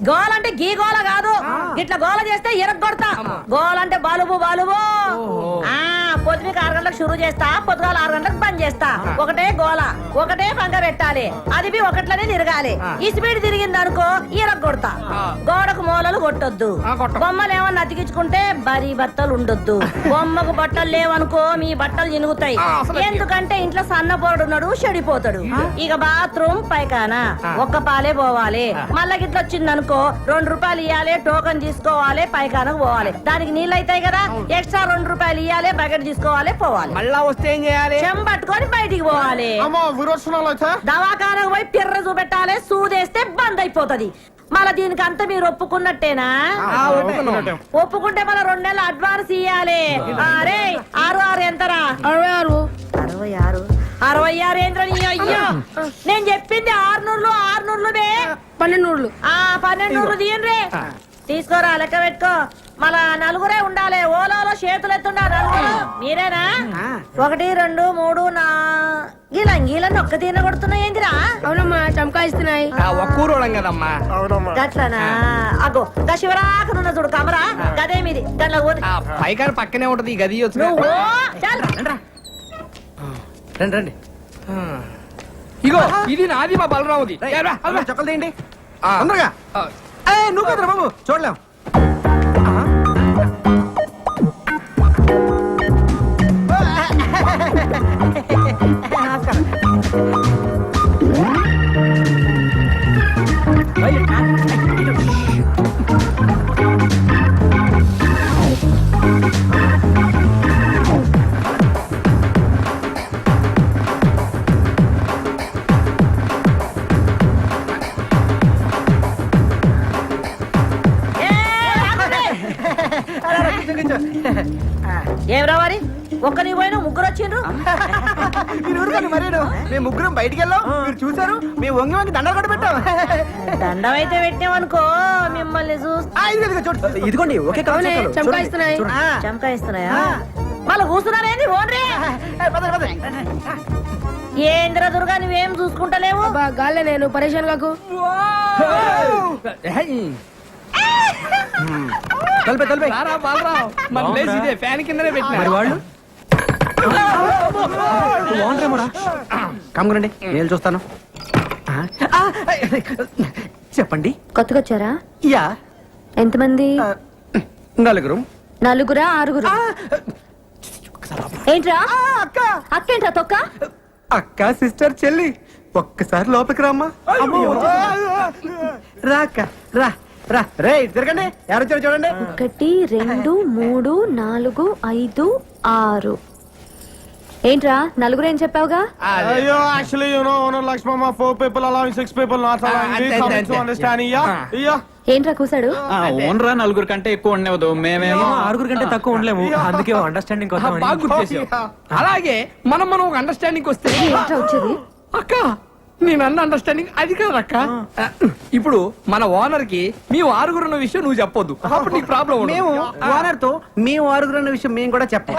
గోల అంటే గీ గోల కాదు. ఇట్లా గోల చేస్తే ఎరగొడతా గోల అంటే బాలుబు బాలుబు. ఆ. పొద్దునకి ఆరు గంటలకు షురు చేస్తా పొద్దుగాల ఆరు గంటలకు బంద్ చేస్తా. ఒకటే గోల ఒకటే పంగ పెట్టాలి. అది బి ఒకట్లనే తిరగాలి. ఈ స్పీడ్ తిరిగింది అనుకో కొడతా. గోడకు మూలలు కొట్టొద్దు. బొమ్మలు ఏమన్నా అతికించుకుంటే బరి బట్టలు ఉండొద్దు. బొమ్మకు బట్టలు లేవనుకో మీ బట్టలు చినుగుతాయి ఎందుకంటే ఇంట్లో సన్నపోరుడు ఉన్నాడు చెడిపోతాడు. ఇక బాత్రూమ్ పైకానా? ఒక్క పాలే పోవాలి. మళ్ళా గిట్ల వచ్చిందనుకో రెండు రూపాయలు ఇవ్వాలి టోకన్ తీసుకోవాలి పైకానకు పోవాలి. దానికి నీళ్ళు అవుతాయి కదా ఎక్స్ట్రా రెండు రూపాయలు ఇవ్వాలి బకెట్ తీసుకోవాలి పోవాలి. మళ్ళా వస్తే ఏం చేయాలి? చెంబట్టుకొని బయటికి పోవాలి. అమ్మో విరోచనాలు అయితే? దవాఖానకు పోయి పిర్ర చూపెట్టాలి సూదేస్తే బంద్ అయిపోతది. మళ్ళా దీనికి అంత మీరు ఒప్పుకున్నట్టేనా. ఒప్పుకుంటే మన రెండు నెలలు అడ్వాన్స్ ఇయ్యాలి. అరే ఆరు ఆరు ఎంతరా? అరవై ఆరు. అరవై ఆరు. అరవై ఆరు ఏంద్ర నీ అయ్యో? నేను చెప్పింది ఆరు నూర్లు ఆరు నూర్లు బే పన్నెండు నూర్లు. ఆ పన్నెండు నూర్లు తీయండి తీసుకోరా లెక్క పెట్టుకో. మళ్ళా నలుగురే ఉండాలి. ఓలోలో చేతులు ఎత్తుండా నలుగురు మీరేనా? ఒకటి రెండు మూడు నా గీలా గీలని ఒక్క తీన కొడుతున్నాయి ఏందిరా? అవునమ్మా చమకాయిస్తున్నాయి కదమ్మా. గట్లనా? అగో గా శివరాకనున్న చూడు కమరా గదే మీది గట్ల పైకారు పక్కనే ఉంటది ఈ గది రండి రండి. ఇగో ఇది నాది మా బలరాముది. తీయండి. ఆ. తొందరగా. నువ్వు కదరా బాబు? చూడలేం. ఏ, మేము ముగ్గురం బయటికి వెళ్ళాం మీరు చూసారు మేము వంగి వంగి దండలు కూడా పెట్టాం దండం అయితే పెట్టామనుకో మిమ్మల్ని చూస్తా. ఇదిగోండి. చూడండి. ఆ. చంకాయిస్తున్నాయా మళ్ళీ కూర్చున్నారేంది ఓన్రే. ఏంద్ర దుర్గా నువ్వేం చూసుకుంటలేవు? అబ్బా గాల్లే నేను పరేషాన్ కాకు. తలపే తలపే. రారా బలరాం. మన ప్లేస్ ఇదే ఫ్యాన్ కిందనే పెట్టిన. మరి వాళ్ళు? బాగుంటారేమోరా కమ్మురండి నేను చూస్తాను. ఆ, ఆ, చెప్పండి. కొత్తగా వచ్చారా యా. ఎంతమంది? ఆ, నలుగురు. నలుగురా ఆరుగురు? ఏంట్రా? ఆ, అక్క. అక్కేంట్రా తొక్క? అక్క సిస్టర్ చెల్లి. ఒక్కసారి లోపలికి రామ్మా. రా అక్క. రా రా. రే తిరగండి. ఎవరు వచ్చారో చూడండి. ఒకటి రెండు మూడు నాలుగు ఐదు ఆరు. ఏంట్రా నలుగురు ఏం చెప్పావుగా అయ్యో actually you know owner Lakshmamma four people allowing six people not అంతే. understand yeah yeah ఏంట్రా కూసాడు? ఓనరా నలుగురు కంటే ఎక్కువ ఉండవద్దు మేమేమో ఆరుగురు కంటే తక్కువ ఉండలేము. అందుకే అండర్స్టాండింగ్ బాగా గుర్తు చేసావు. అలాగే మనం మనం ఒక అండర్స్టాండింగ్ వస్తే ఏంట్రా వచ్చేది? అక్క నేను అన్న అండర్స్టాండింగ్ అది కాదు అక్క ఇప్పుడు మన ఓనర్కి మీ ఆరుగురు ఉన్న విషయం నువ్వు చెప్పొద్దు అప్పుడు నీకు ప్రాబ్లం మేము ఓనర్తో మేము ఆరుగురు అన్న విషయం మేము కూడా చెప్పాం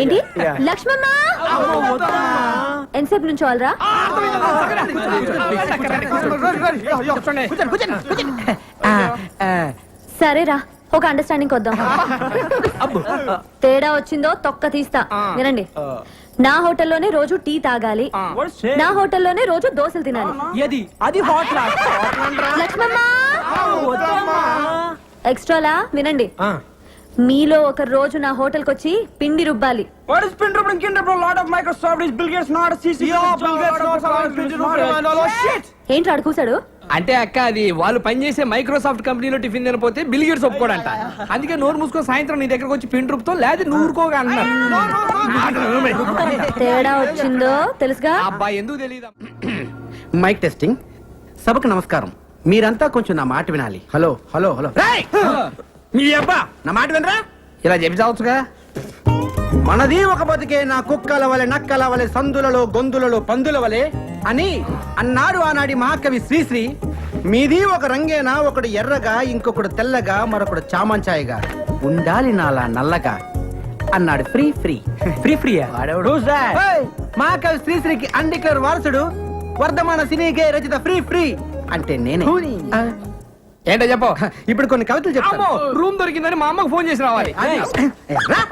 ఏంటి లక్ష్మమ్మ ఎంతసేపు నుంచి వాళ్ళరా సరేరా ఒక అండర్స్టాండింగ్ వద్దాం తేడా వచ్చిందో తొక్క తీస్తా వినండి నా హోటల్లోనే రోజు టీ తాగాలి. నా హోటల్లోనే రోజు దోశలు తినాలి. అది అది హాట్ లక్ష్మమ్మ! ఎక్స్ట్రాలా? వినండి. మీలో ఒక రోజు నా హోటల్కి వచ్చి పిండి రుబ్బాలి? ఏంటి ఆడు కూసాడు? అంటే అక్క అది వాళ్ళు పనిచేసే మైక్రోసాఫ్ట్ కంపెనీలో టిఫిన్ తినపోతే బిల్ గేట్స్ ఒప్పుకోడంట. అందుకే నోరు మూసుకొని సాయంత్రం నీ దగ్గరకు వచ్చి పిండి రూపుతో లేదా అన్నారు తేడా వచ్చిందో తెలుసుగా? అబ్బా ఎందుకు తెలియదు మైక్ టెస్టింగ్ సభకు నమస్కారం. మీరంతా కొంచెం నా మాట వినాలి. Hello hello hello! మీ అబ్బా నా మాట వినరా? ఇలా చెప్పి చావచ్చుగా? మనది ఒక బతికే నా కుక్కల వలె నక్కల వలె సందులలో గొంతులలో పందుల వలె అని అన్నాడు ఆనాడి మహాకవి శ్రీశ్రీ. మీది ఒక రంగేనా ఒకడు ఎర్రగా ఇంకొకడు తెల్లగా మరొకడు చామంచాయగా. ఉండాలి నాలా నల్లగా అన్నాడు ఫ్రీ ఫ్రీ. ఫ్రీ ఫ్రీయా? ఏయ్! మహాకవి శ్రీశ్రీకి అండికర్ వారసుడు వర్ధమాన సినీ గే రచిత ఫ్రీ ఫ్రీ అంటే నేనే. ఆ, ఏంటో చెప్పు. ఇప్పుడు కొన్ని కవితలు చెప్తాను. రూమ్ దొరికిందని మా అమ్మకు ఫోన్ చేసి రావాలి. రా.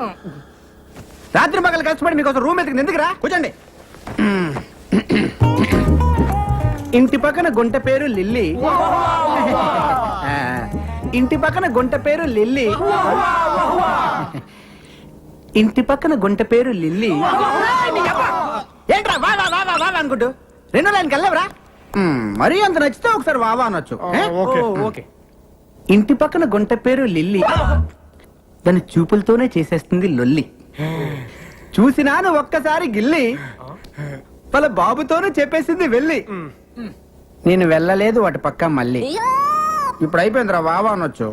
రాత్రి పగలు కష్టపడి మీకోసం రూమ్ ఎత్తుకుని ఎందుకురా? కూర్చోండి. ఇంటి పక్కన గుంట పేరు లిల్లీ. ఆ, ఇంటి పక్కన గుంట పేరు లిల్లీ. ఇంటి పక్కన గుంట పేరు లిల్లీ. ఏంట్రా వా వా వా వా వా అనుకుంటూ? రెండో లైన్కి వెళ్ళవరా? మరీ అంత నచ్చితే ఒకసారి వావా అనొచ్చు. ఏ? Okay okay. ఇంటి పక్కన గుంట పేరు లిల్లీ. దాని చూపులతోనే చేసేస్తుంది లొల్లి. చూసినాను ఒక్కసారి గిల్లి. వాళ్ళ బాబుతోనూ చెప్పేసింది వెళ్ళి. నేను వెళ్ళలేదు వాటి పక్క మళ్ళీ. ఇప్పుడు అయిపోయిందిరా వావా అనొచ్చు.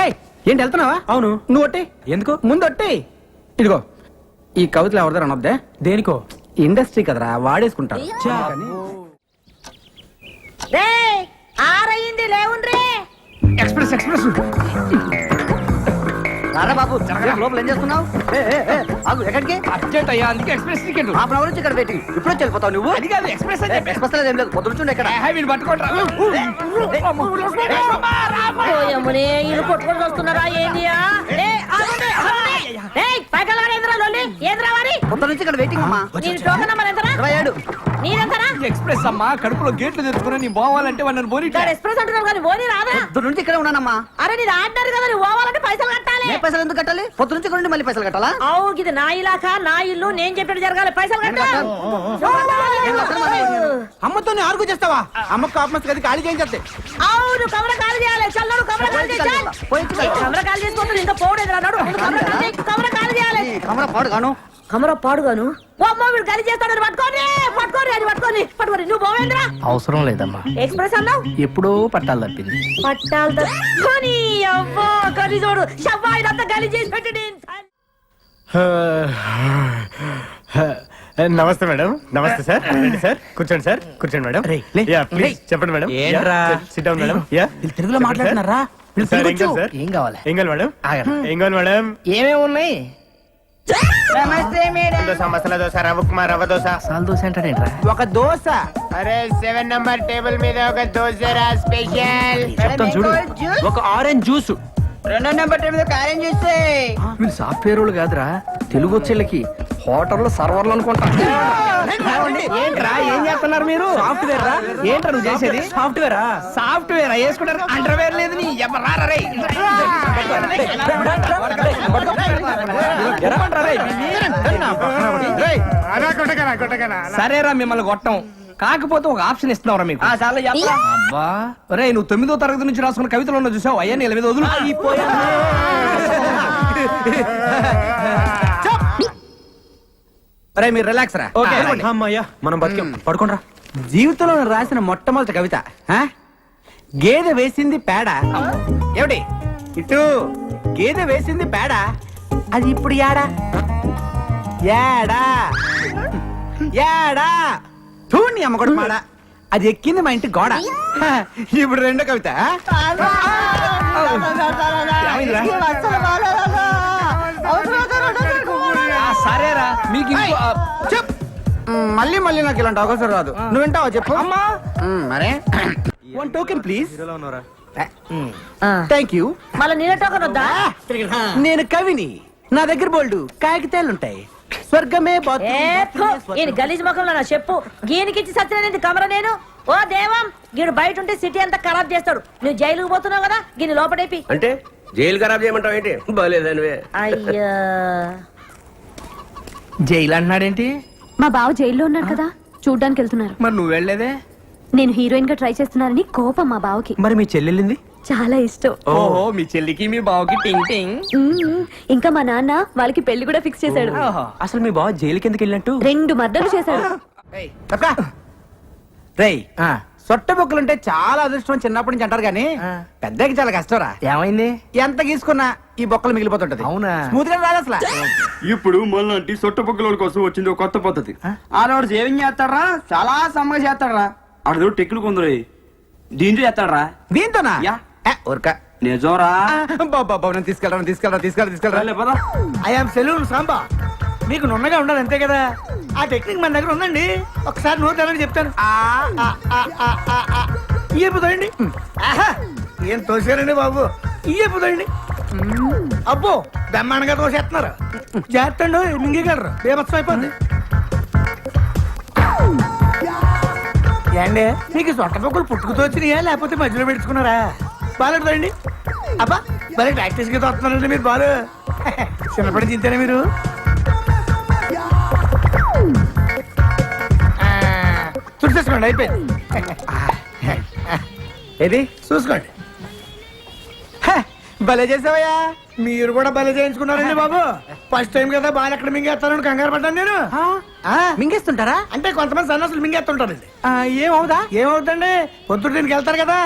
ఏయ్, ఏంటి వెళ్తున్నావా? అవును. నువ్వు ఒట్టి. ఎందుకు? ముందు ఒట్టి. ఇదిగో ఈ కవితలు ఎవరిదారు అనొద్దే దేనికో? ఇండస్ట్రీ కదరా వాడేసుకుంటారు. లేవుండ్రే. Express express. రారా బాబు లోపల ఏం చేస్తున్నావు ఆగు ఎక్కడికి అర్జెంట్ అయ్యా అందుకే ఎక్స్ప్రెస్ టికెట్ హాఫ్ అవర్ నుంచి ఇక్కడ వెయిటింగ్ ఇప్పుడు వచ్చి వెళ్ళిపోతావు నువ్వు అది కాదు ఎక్స్ప్రెస్ అని చెప్పి ఎక్స్ప్రెస్ ఏం లేదు పొద్దు నుంచి ఇక్కడ వీళ్ళు ఓయమ్మనే వీళ్ళు కొట్టుకొని వస్తున్నారా ఏందియా ఏ, ఆగండి, ఆగండి. ఏయ్, పైకి వెళ్ళగానే ఏందిరా లొల్లి? ఏందిరా వారి? పొద్దు నుంచి ఇక్కడ వెయిటింగ్ అమ్మా. నీ టోకెన్ నెంబర్ ఎంతరా? ఇరవై ఏడు. నీదెంతరా? ఎక్స్ప్రెస్ అమ్మా కడుపులో గేట్లు తెచ్చుకుని నీ పోవాలంటే వాడిని బోని ఇక్కడ ఎక్స్ప్రెస్ అంటున్నారు కానీ రాదా? పొద్దు నుంచి ఇక్కడే ఉన్నానమ్మా. అరే కదా నువ్వు పోవాలంటే పైసలు కట్టాలి. ఏ పైసలు ఎందుకు కట్టాలి? పొద్దు నుంచి ఇక్కడ మళ్ళీ పైసలు కట్టాలా? అవు ఇది నా ఇలాకా నా ఇల్లు నేను చెప్పినట్టు జరగాలి. పైసలు కట్టాలి అమ్మతో ఆర్గు చేస్తావా? అమ్మ కాపమస్ గది ఖాళీ చేయించే అవును కమర కాలు చేయాలి. చల్లడు కమర కాలు చేయాలి కమర కాలు చేసుకుంటుంది ఇంకా పోడేది అన్నాడు కమర కాలు చేయి, కమర కాలు చేయాలి. ఈ కమర పాడు గాను కమర పాడుగాను? ఓ అమ్మ వీడు గలి చేస్తాడు పట్టుకోని పట్టుకోని అది పట్టుకోని పట్టుకోని నువ్వు పోవేంద్రా? అవసరం లేదమ్మా. ఎక్స్ప్రెస్ అన్నావు? ఎప్పుడో పట్టాలు తప్పింది. పట్టాలు తక్కుని అవ్వో గలి చూడు. చేసి నమస్తే మేడం. నమస్తే సార్. రండి సార్. కూర్చోండి సార్. కూర్చోండి మేడం. Yeah please. చెప్పండి మేడం. ఏంట్రా? Sit down madam. యా. తెలుగులో మాట్లాడుతున్నారా? సార్, ఏం కావాలి? ఏం కావాలి? ఏం కావాలి మేడం. ఏం కావాలి మేడం? ఏమేమి ఉన్నాయి? నమస్తే మేడం. దోశ మసాలా దోశ రవ్వ ఉప్మా రవ్వ దోశ. సాల్ దోశ అంటాడేంట్రా? ఒక దోశ. అరే సెవెన్ నంబర్ టేబుల్ మీద ఒక దోశ రా స్పెషల్ చెప్తాను చూడు. ఒక ఆరెంజ్ జ్యూస్ రెండో నెంబర్ చేస్తే? వీళ్ళు సాఫ్ట్వేర్ వాళ్ళు కాదురా. తెలుగు వచ్చేళ్ళకి హోటల్లో సర్వర్లు అనుకుంటా. ఏంట్రా ఏం చేస్తున్నారు మీరు? సాఫ్ట్వేర్ రా? ఏంట్రా నువ్వు చేసేది? సాఫ్ట్వేర్ సాఫ్ట్వేర్ వేసుకుంటారు. అండర్వేర్ లేదు నీ సరేరా మిమ్మల్ని కొట్టం. కాకపోతే ఒక ఆప్షన్ ఇస్తున్నావురా మీకు. అబ్బా. రే నువ్వు తొమ్మిదో తరగతి నుంచి రాసుకున్న కవితలు ఉన్న చూసావు? అయ్యా నేను ఎనిమిది వదులు. అరే మీరు రిలాక్స్ రా. ఓకే. పడుకోండి. అమ్మయ్యా మనం బతికాం. పడుకోండి రా జీవితంలో నేను రాసిన మొట్టమొదటి కవిత ఆ? గేదె వేసింది పేడ. ఏమిటి? ఇటు గేదె వేసింది పేడ. అది ఇప్పుడు యాడా యాడా యాడా తూని అమ్మగొడు మాడ. అది ఎక్కింది మా ఇంటి గోడ. ఇప్పుడు రెండో కవిత. సరేరా. మీకు చెప్ మళ్ళీ మళ్ళీ నాకు ఇలాంటి అవకాశం రాదు. నువ్వు వింటావా చెప్పు? అమ్మా. మరే. One token please. Thank you మళ్ళీ నీళ్ళ టోకన్ వద్దా? నేను కవిని. నా దగ్గర బోల్డు కాగితాలుంటాయి స్వర్గమే ఈయన గలీజ్ ముఖంలో నా చెప్పు. గీనికిచ్చి సత్యనేది కమర నేను? ఓ దేవం గీడు బయట ఉంటే సిటీ అంతా ఖరాబ్ చేస్తాడు. నువ్వు జైలుకు పోతున్నావు కదా గీని లోపడేపి అంటే జైలు ఖరాబ్ చేయమంటావు ఏంటి? బాగాలేదనివే అయ్యా. జైలు అంటున్నాడేంటి? మా బావ జైల్లో ఉన్నారు కదా చూడ్డానికి వెళ్తున్నారు. మరి నువ్వు వెళ్ళలేదే? నేను హీరోయిన్గా ట్రై చేస్తున్నానని కోపం మా బావకి. మరి మీ చెల్లెళ్ళింది? చాలా ఇష్టం. ఓహో మీ చెల్లికి మీ బావకి టింగ్ టింగ్. మ్మ్. ఇంకా మా నాన్న వాళ్ళకి పెళ్ళి కూడా ఫిక్స్ చేశాడు. అసలు మీ బావ జైలుకి ఎందుకు వెళ్ళినట్టు? రెండు మర్డర్లు చేశాడు. రేయ్. రేయ్ సొట్ట బొక్కలుంటే చాలా అదృష్టం చిన్నప్పటి నుంచి అంటారు కానీ పెద్దకి చాలా కష్టంరా. ఏమైంది? ఎంత గీసుకున్నా ఈ బొక్కలు మిగిలిపోతుంటది. అవునా? స్మూత్గా రాదు అసలు. ఇప్పుడు మళ్ళీ సొట్టపొక్కల కోసం వచ్చింది ఒక కొత్త పద్ధతి. ఆడవాడు సేవింగ్ చేస్తాడరా చాలా సమ్మగా చేస్తాడరా. ఆడదు టెక్లు కొందరు. దీంట్లో చేస్తాడరా. దీంతోనా? యా. ఊరక. నిజంరా? బాబా నేను తీసుకెళ్ళరా తీసుకెళ్ళరా తీసుకెళ్ళరా తీసుకెళ్ళరా. I'm salon Samba. మీకు నున్నగా ఉండాలి అంతే కదా? ఆ టెక్నిక్ మన దగ్గర ఉందండి. ఒకసారి నోరు తెరని చెప్తాను. ఆ, ఆ, ఆ, ఆ, ఆ, ఆ. ఈ వైపు తోయండి. ఆహా, ఏం తోసారండి బాబు? ఈ వైపు తోయండి. అబ్బో బ్రహ్మాండంగా తోసేస్తున్నారు. జాగ్రత్త అండి మింగగలరు బేమత్సం అయిపోద్ది. ఏండి మీకు సొట్ట పొక్కులు పుట్టుకుతో వచ్చినాయా లేకపోతే మధ్యలో పెట్టుకున్నారా బాగా తోయండి అబ్బా భలే ప్రాక్టీస్గా తోస్తున్నారండి మీరు బాలు. చిన్నప్పటి నుంచి ఇంతేనా మీరు? చూసేసుకోండి అయిపోయింది. ఏది? చూసుకోండి. భలే చేసావయ్యా. మీరు కూడా భలే చేయించుకున్నారండి బాబు. ఫస్ట్ టైం కదా బాగా ఎక్కడ మింగేస్తానని కంగారు పడ్డాను నేను. మింగేస్తుంటారా? అంటే కొంతమంది సన్నాసులు మింగేస్తుంటారండి ఏమవుదా? ఏమవుతండి పొద్దున్న దీనికి వెళ్తారు కదా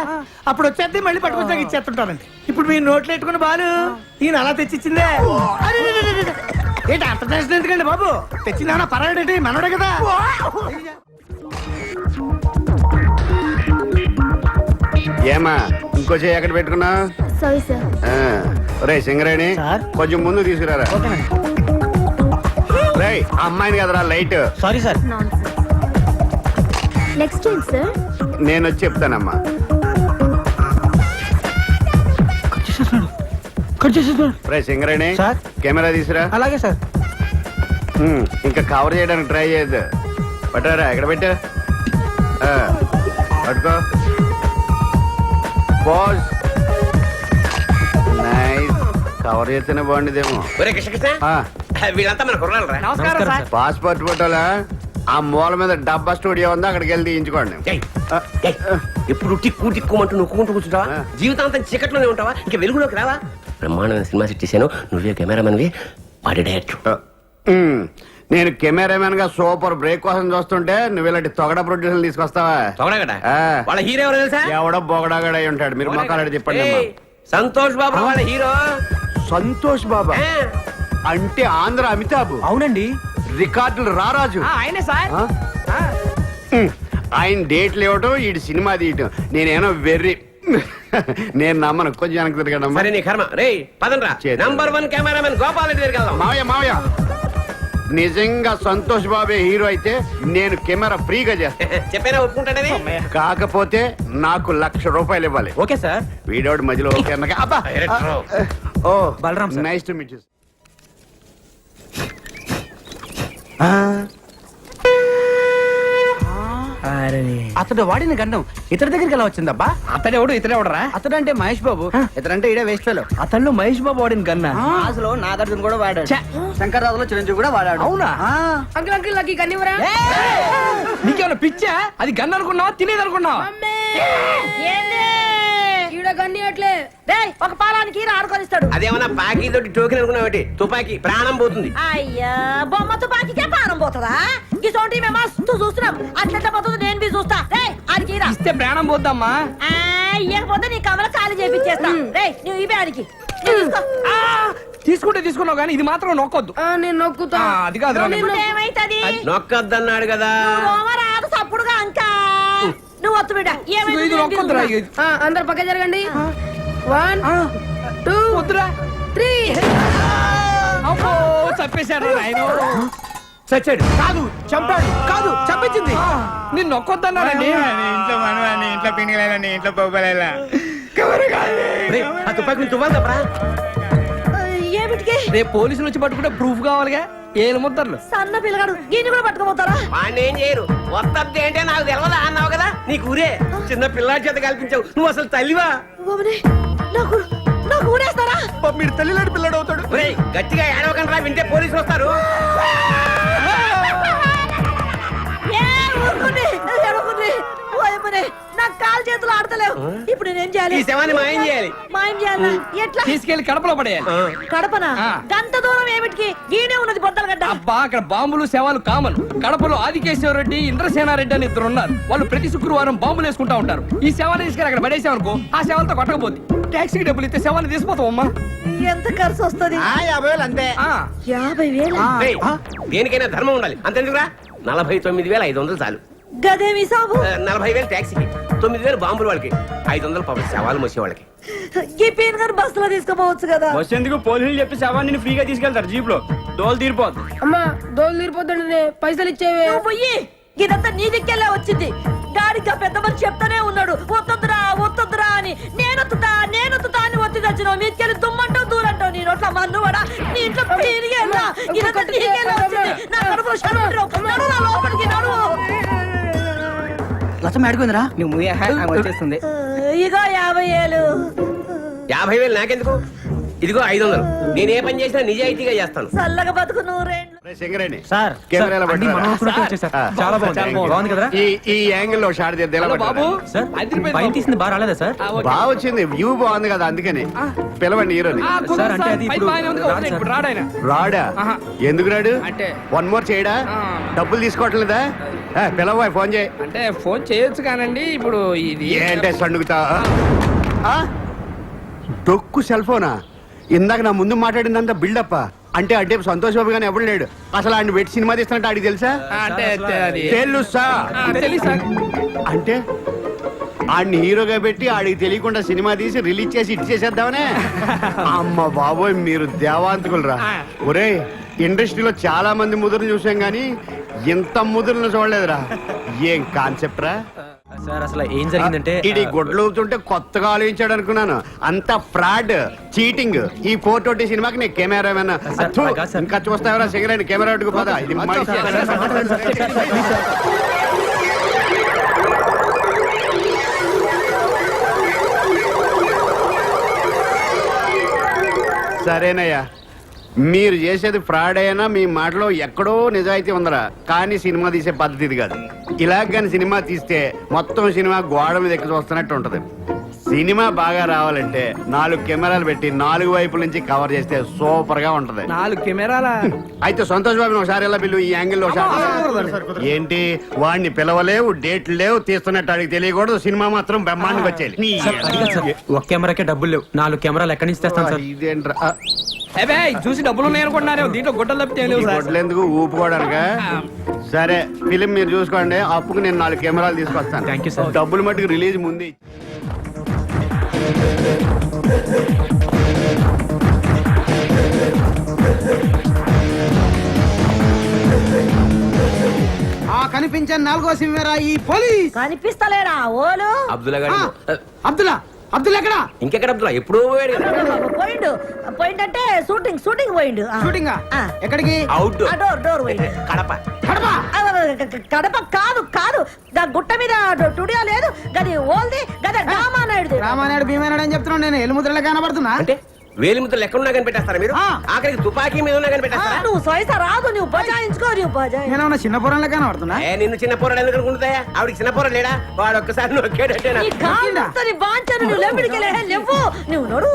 అప్పుడు వచ్చేది మళ్ళీ పట్టుకొచ్చాక ఇచ్చేస్తుంటారండి ఇప్పుడు మీ నోట్లు పెట్టుకుని బాలు ఈయన అలా తెచ్చిచ్చిందే. ఏంటి అంత చేసిన ఎందుకండి బాబు? తెచ్చిందా పర్వాలేంటి మనోడే కదా. ఏమా ఇంకో చేయి ఎక్కడ పెట్టుకున్నా సారీ సార్. రే సింగరేణి? కొంచెం ముందు తీసుకురారా? రే అమ్మాయిని కదరా లైట్. Sorry sir. నెక్స్ట్ ఏంటి సార్? నేను వచ్చి చెప్తానమ్మా. రే సింగరేణి సార్? కెమెరా తీసురా. అలాగే సార్. ఉమ్, ఇంకా కవర్ చేయడానికి ట్రై చేయొద్దు. పట్టారా ఎక్కడ పెట్టా? ఆ, పట్టుకో. బాస్ నైస్ కవర్ చేస్తేనే బాగుండేదేమో. ఒరే కృష్ణ ఆ, వీళ్ళంతా మన కుర్రాలు రా. నమస్కారం సార్. పాస్పోర్ట్ ఫోటోలా? ఆ మూల మీద డబ్బా స్టూడియో ఉంది? అక్కడికి వెళ్ళి తీయించుకోండి. ఎప్పుడు టిక్కు టిక్కుమంటూ నొక్కుంటూ కూర్చుంటావా. జీవితాంతం చీకట్లోనే ఉంటావా? ఇంకా వెలుగులోకి రావా? బ్రహ్మాండమైన సినిమా సెట్ చేశాను. నువ్వే కెమెరామెన్వి వాడి డైరెక్టర్. ఆ, ఉమ్, నేను కెమెరామెన్గా సూపర్ బ్రేక్ కోసం చూస్తుంటే నువ్వు ఇలాంటి తొగడ ప్రొడ్యూసర్ తీసుకొస్తావా? తొగడగడ ఆ. వాళ్ళ హీరో ఎవరో తెలుసా? ఎవడో బొగడాగడ అయి ఉంటాడు. మీరు మొక్కలు చెప్పండి అమ్మా. సంతోష్ బాబు వాళ్ళ హీరో. సంతోష్ బాబా. అంటే ఆంధ్ర అమితాబ్. అవునండి. రికార్డులు రారాజు ఆయనే సార్. ఆ? ఉమ్, ఆయన డేట్లు ఇవ్వటం ఈ సినిమా తీయటం. నేనేమో వెర్రి. నేను నమ్మను కొంచెం వెనక్కి తిరగడమ్మా సరే నీ కర్మ. రే. చేతులు. Number one cameraman Gopal Reddy దగ్గరికి వెళ్దాం. మావయ్య మావయ్య. నిజంగా సంతోష్ బాబే హీరో అయితే నేను కెమెరా ఫ్రీగా చేస్తాను చెప్పేనా ఒప్పుకుంటాడని? కాకపోతే నాకు లక్ష రూపాయలు ఇవ్వాలి. Okay sir. వీడోడు మధ్యలో ఓకే అన్నగా అబ్బా! Director. Oh Balaram sir. Nice to meet you అతడు వాడిన గండం ఇతడి దగ్గరికి ఎలా వచ్చిందబ్బా? అతడెవడు? ఇతడెవడరా? అతడు అంటే మహేష్ బాబు ఇతడంటే ఇడే వేస్ట్ ఫెలో. అతను మహేష్ బాబు వాడిన గన్నా? అసలు నాగార్జున కూడా వాడాడు. శంకర్రాజులో చిరంజీవి కూడా వాడాడు. అవునా? అంకుల్ అంకుల్ నాకు కన్నివరా నీకేమైనా పిచ్చా? అది గన్ అనుకున్నావా? తినేది అనుకున్నావా? ఒక పాలానికి ఈర ఆడుకొనిస్తాడు. అదేమన్నా బాకీ తోటి టోకెన్ అనుకున్నావు తుపాకీ ప్రాణం పోతుంది. అయ్యా బొమ్మ తుపాకీకే పానం పోతుందా? ఈ సోటి మేము మస్తు చూస్తున్నాం. అట్లెట్లా పోతుంది నేను బి చూస్తా. రేయ్ ఆడికి ఇస్తే ప్రాణం పోద్దమ్మా. నీ కమల ఖాళీ చేపించేస్తా రేయ్ నువ్వు ఇవే ఆడికి. నువ్వు తీసుకో. ఆ, తీసుకుంటే తీసుకున్నావు కానీ ఇది మాత్రం నొక్కొద్దు. ఆ, నేను నొక్కుతా. ఆ, అది ఏమైతది నొక్కద్దన్నాడు కదా. రాదు సప్పుడుగా అంకా. నువ్వు వత్తు బిడ్డ. ఇది నొక్కొద్దురా ఏమైంది ఇది. ఆ, అందరు పక్క జరగండి. వన్ ఆ, టూ వద్దురా. త్రీ అమ్మో చంపేశాడు ఆయన చచ్చాడు కాదు చంపాడు. కాదు చంపించింది. నిన్ను నొక్కొద్దన్నాడండి ఇంట్లో మనవాణి ఇంట్లో పిండిలేదండి ఇంట్లో పోగలేలా. రే, ఆ తుపాకీ తువ్వాలి తప్పరా ఏమిటికి రేపు పోలీసులు వచ్చి పట్టుకుంటే ప్రూఫ్ కావాలిగా. ఏలు ముద్దర్లు? సన్న పిల్లగాడు దీన్ని కూడా పట్టుకోపోతారా వాడిని ఏం చేయరు. వస్తద్ది అంటే నాకు తెలియదా అన్నావు కదా? నీకు ఊరే. చిన్న పిల్లాడి చేత కల్పించావు. నువ్వు అసలు తల్లివా? నాకు నాకు ఊరేస్తారా? మీరు తల్లిలాంటి పిల్లడు అవుతాడు. ఒరేయ్, గట్టిగా ఏడవకండి రా వింటే పోలీసులు వస్తారు. ఏ ఊరుకుని ఎడకుని ఓయమనే నాకు కాలు చేతులు ఆడతలేవు. ఇప్పుడు నేనేం చేయాలి? ఈ శవాన్ని మాయం చేయాలి. మాయం చేయాలా? ఎట్లా? తీసుకెళ్ళి కడపలో పడేయాలి. కడపనా. గంత దూరం ఏమిటికి? గీనే ఉన్నది బొద్దలగడ్డ అబ్బా అక్కడ బాంబులు శవాలు కామన్. కడపలో ఆదికేశ్వరరెడ్డి ఇంద్రసేనారెడ్డి అని ఇద్దరు ఉన్నారు. వాళ్ళు ప్రతి శుక్రవారం బాంబులు వేసుకుంటా ఉంటారు. ఈ శవాన్ని తీసుకెళ్ళి అక్కడ పడేసామనుకో ఆ శవాలతో కొట్టకపోద్ది. ట్యాక్సీకి డబ్బులు ఇస్తే శవాన్ని తీసిపోతాం అమ్మా. ఎంత ఖర్చు వస్తది? యాభై వేలు అంతే. ఆ, యాభై వేలు? దేనికైనా ధర్మం ఉండాలి. అంతెందుకురా? నలభై తొమ్మిది వేల ఐదు వందలు చాలు. గదేమి సాబు? నలభై వేలు ట్యాక్సీకి. తొమ్మిది వేలు బాంబులు వాళ్ళకి. ఐదు వందలు పాపం శవాలు మోసే వాళ్ళకి. ఈ పీన్ గారు బస్సులో తీసుకుపోవచ్చు కదా. వచ్చేందుకు పోలీసులు చెప్పి శవాన్ని ఫ్రీగా తీసుకెళ్తారు జీప్లో దోలు తీరిపోద్ది. అమ్మా దోలు తీరిపోతుండే పైసలు ఇచ్చేవే. పోయి ఇదంతా నీ దిక్కెళ్ళే వచ్చింది? గాడిగా పెద్ద మనిషి చెప్తానే ఉన్నాడు. ఒత్తొద్దురా ఒత్తొద్దురా అని. నేనొత్తుతా నేనొత్తుతా అని ఒత్తి తెచ్చినావు మీకెళ్ళి దుమ్మంటావు దూరంటావు. నీ నోట్ల మన్ను వడా? నీ ఇంట్లో పీరిగేళ్ళా ఇదంతా నీకెళ్ళే వచ్చింది? నా కడుపులో షర్రు నడు నా లోపలికి నడు లచ్చం ఆడుకుందిరా. నువ్వు వచ్చేస్తుంది. ఇగో యాభై ఏళ్ళు యాభై వేలు నాకెందుకు? ఇదిగో ఐదు వందలు. నేను ఏ పని చేసినా నిజాయితీగా చేస్తాను. చల్లగా బతుకు నూరేళ్ళు రే. సింగరేణి సార్. కెమెరాలో అన్ని మనం పట్టుకురా. అనుకున్నట్టు వచ్చాయి సార్ ఆ. చాలా బాగుంది. బాగుంది కదా ఈ ఈ యాంగిల్లో షాట్ తీద్దాం ఎలా పట్టుకురా? సార్ బయట తీసింది బాగా రాలేదా సార్? బాగా వచ్చింది. వ్యూ బాగుంది కదా అందుకని. పిలవండి హీరోని. సార్ అంటే అది ఇప్పుడు రాదు సార్. రాడా ఎందుకు రాడు? అంటే- వన్ మోర్ చేయడా? డబ్బులు తీసుకోవట్లేదా పిలవా ఫోన్ చేయి. అంటే ఫోన్ చేయొచ్చు కానండి ఇప్పుడు ఇది ఏంటే సండుగుతా. ఆ? డొక్కు సెల్ ఫోనా? ఇందాక నా ముందు మాట్లాడిందంత బిల్డప్ అంటే అంటే సంతోష్ బాబు గానీ ఎవడు లేడు? అసలు ఆయన పెట్టి సినిమా తీస్తున్నట్టు ఆడికి తెలుసా? అంటే అది తెలుసా? తెలుసా అంటే ఆడిని హీరోగా పెట్టి ఆడికి తెలియకుండా సినిమా తీసి రిలీజ్ చేసి ఇట్ చేసేద్దామనే? అమ్మ బాబోయ్ మీరు దేవాంతకులరా? ఒరే ఇండస్ట్రీలో చాలా మంది ముదురుని చూసాం గానీ ఇంత ముదురుని చూడలేదురా. ఏం కాన్సెప్ట్ రా సార్ అసలు ఏం జరిగిందంటే ఇది గుడ్లు కొత్తగా ఆలోచించాడు అనుకున్నాను. అంత ఫ్రాడ్ చీటింగ్ ఈ ఫోర్ ట్వంటీ సినిమాకి నేను కెమెరా. ఇంకా చూస్తావరా సిగరెట్ కెమెరా పెట్టుకు పోదా? ఇది. సరేనయ్యా. మీరు చేసేది ఫ్రాడ్ అయినా మీ మాటలో ఎక్కడో నిజాయితీ ఉందరా. కానీ సినిమా తీసే పద్ధతి ఇది కాదు. ఇలా కానీ సినిమా తీస్తే మొత్తం సినిమా గోడ మీద ఎక్కి చూస్తున్నట్టు ఉంటది. సినిమా బాగా రావాలంటే నాలుగు కెమెరాలు పెట్టి నాలుగు వైపుల నుంచి కవర్ చేస్తే సూపర్గా ఉంటది. నాలుగు కెమెరాల? అయితే సంతోష్ బాబు ఒకసారి ఎలా పిలువు? ఈ యాంగిల్లో ఒకసారి. ఏంటి? వాడిని పిలవలేవు డేట్లు లేవు తీస్తున్నట్టు అడిగి తెలియకూడదు. సినిమా మాత్రం బ్రహ్మాండంగా వచ్చేది ఒక కెమెరాకే డబ్బులు లేవు. నాలుగు కెమెరాలు ఎక్కడి నుంచి తెస్తాను సార్? ఇదేంట్రా? అవే చూసి డబ్బులు ఉన్నాయి అనుకుంటున్నారు. దీంట్లో గుడ్డలు తప్పితే లేవు సార్. గొడ్లెందుకు ఊపుకోవడానికా? సరే ఫిలిం మీరు చూసుకోండి. అప్పుకు నేను నాలుగు కెమెరాలు తీసుకొస్తాను. Thank you, sir. డబ్బులు మట్టుకు రిలీజ్ ముందు ఆ కనిపించే నాలుగో సింహరా ఈ పోలీస్. కనిపిస్తలేరా ఓలు? అబ్దుల్లా గారు అబ్దుల్లా. అబ్దుల్లా ఎక్కడ? ఇంకెక్కడ అబ్దుల్లా? ఎప్పుడో పోయాడు. కదా. పోయిండు. పోయిండు అంటే షూటింగ్ షూటింగ్ పోయిండు. ఆ. షూటింగ్. ఎక్కడికి? అవుట్ డోర్ డోర్ పోయిండు. కడప. కడప? కడప కాదు కాదు. దా గుట్ట మీద టుడియో లేదు. గది ఓల్ది గది డ్రామా నాయుడు రామానాయుడు భీమానాయుడు అని చెప్తున్నాడు నేను. ఎలుముద్రలో కనబడుతున్నా. అంటే? వేలి ముద్దలు ఎక్కడ ఉన్నా కనిపెట్టేస్తారా మీరు. ఆఖరికి తుపాకీ మీద ఉన్నా కనిపెట్టేస్తారా? నువ్వు సొయస రాదు నువ్వు బజాయించుకో నువ్వు బజాయి. నేనేమన్నా చిన్న పొరంలో కనబడుతున్నా? ఏ నిన్ను చిన్న పోరాడు ఎందుకు అనుకుంటాయా ఆవిడకి చిన్న పోరాడు లేడా? వాడు ఒక్కసారి నొక్కాడంటే నువ్వు లేవు. నువ్వు నడు